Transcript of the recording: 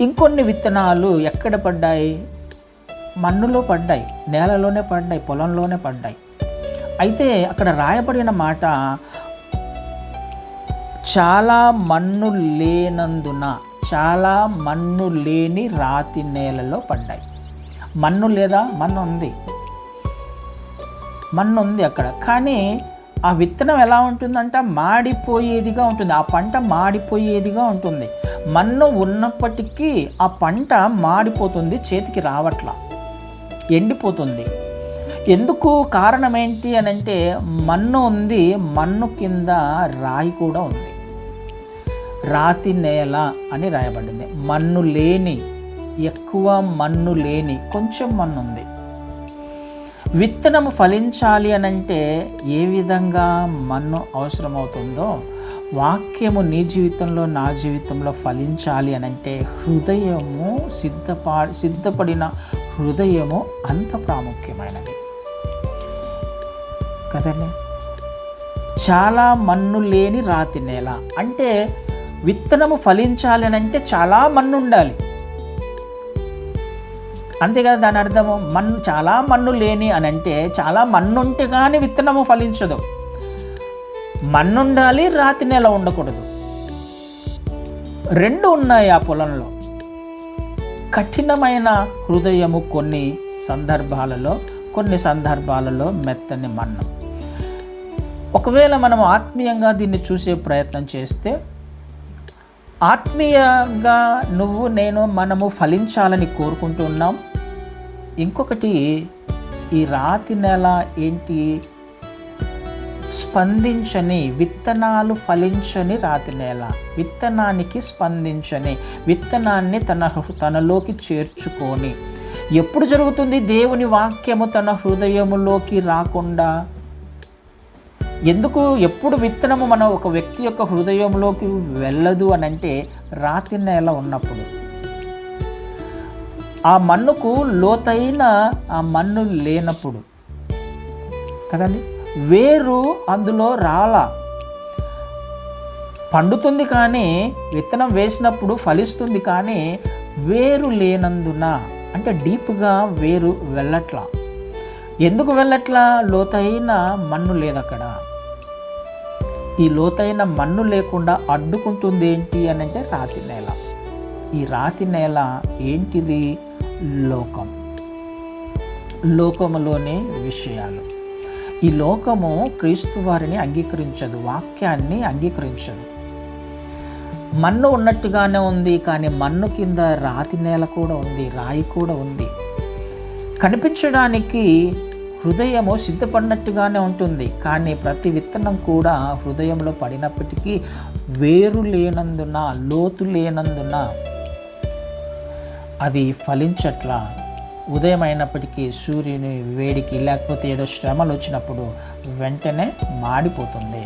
ఇంకొన్ని విత్తనాలు ఎక్కడ పడ్డాయి? మన్నులో పడ్డాయి నేలలోనే పడ్డాయి పొలంలోనే పడ్డాయి. అయితే అక్కడ రాయబడిన మాట చాలా మన్ను లేనందున చాలా మన్ను లేని రాతి నేలలో పడ్డాయి. మన్ను లేదా మన్ను ఉంది. మన్ను ఉంది అక్కడ. కానీ ఆ విత్తనం ఎలా ఉంటుందంట? మాడిపోయేదిగా ఉంటుంది. ఆ పంట మాడిపోయేదిగా ఉంటుంది. మన్ను ఉన్నప్పటికీ ఆ పంట మాడిపోతుంది చేతికి రావట్లా. ఎండిపోతుంది. ఎందుకు కారణం ఏంటి అని అంటే మన్ను ఉంది మన్ను కింద రాయి కూడా ఉంది. రాతి నేల అని రాయబడింది. మన్ను లేని ఎక్కువ మన్ను లేని కొంచెం మన్ను ఉంది. విత్తనము ఫలించాలి అని అంటే ఏ విధంగా మన్ను అవసరమవుతుందో వాక్యము నీ జీవితంలో నా జీవితంలో ఫలించాలి అని అంటే హృదయము సిద్ధపా సిద్ధపడిన హృదయము అంత ప్రాముఖ్యమైనది. కదండి? చాలా మన్ను లేని రాతి నేల. అంటే విత్తనము ఫలించాలి అని అంటే చాలా మన్ను ఉండాలి అంతే కదా దాని అర్థము మన్ను చాలా మన్ను లేని అని అంటే చాలా మన్ను ఉంటే కానీ విత్తనము ఫలించదు. మన్ను ఉండాలి రాతి నేల ఉండకూడదు. రెండు ఉన్నాయి ఆ పొలంలో. కఠినమైన హృదయము కొన్ని సందర్భాలలో కొన్ని సందర్భాలలో మెత్తని మన్ను. ఒకవేళ మనం ఆత్మీయంగా దీన్ని చూసే ప్రయత్నం చేస్తే ఆత్మీయంగా నువ్వు నేను మనము ఫలించాలని కోరుకుంటున్నాం. ఇంకొకటి ఈ రాతి నెల ఏంటి? స్పందించని విత్తనాలు ఫలించని రాతి నేల. విత్తనానికి స్పందించని విత్తనాన్ని తన తనలోకి చేర్చుకొని. ఎప్పుడు జరుగుతుంది దేవుని వాక్యము తన హృదయములోకి రాకుండా? ఎందుకు ఎప్పుడు విత్తనము మన ఒక వ్యక్తి యొక్క హృదయంలోకి వెళ్ళదు అని అంటే రాతి నేల ఉన్నప్పుడు. ఆ మన్నుకు లోతైన ఆ మన్ను లేనప్పుడు. కదండి? వేరు అందులో రాల పండుతుంది కానీ విత్తనం వేసినప్పుడు ఫలిస్తుంది కానీ వేరు లేనందున అంటే డీప్గా వేరు వెళ్ళట్లా. ఎందుకు వెళ్ళట్లా? లోతైన మన్ను లేదు అక్కడ ఈ లోతైన మన్ను లేకుండా అడ్డుకుంటుంది ఏంటి అని అంటే రాతి నేల. ఈ రాతి నేల ఏంటిది? లోకం. లోకములోని విషయాలు. ఈ లోకము క్రీస్తు వారిని అంగీకరించదు వాక్యాన్ని అంగీకరించదు. మన్ను ఉన్నట్టుగానే ఉంది కానీ మన్ను కింద రాతి నేల కూడా ఉంది రాయి కూడా ఉంది. కనిపించడానికి హృదయము సిద్ధపడినట్టుగానే ఉంటుంది కానీ ప్రతి విత్తనం కూడా హృదయంలో పడినప్పటికీ వేరు లేనందున లోతు లేనందున అది ఫలించట్లా. ఉదయం అయినప్పటికీ సూర్యుని వేడికి లేకపోతే ఏదో శ్రమలు వచ్చినప్పుడు వెంటనే మాడిపోతుంది.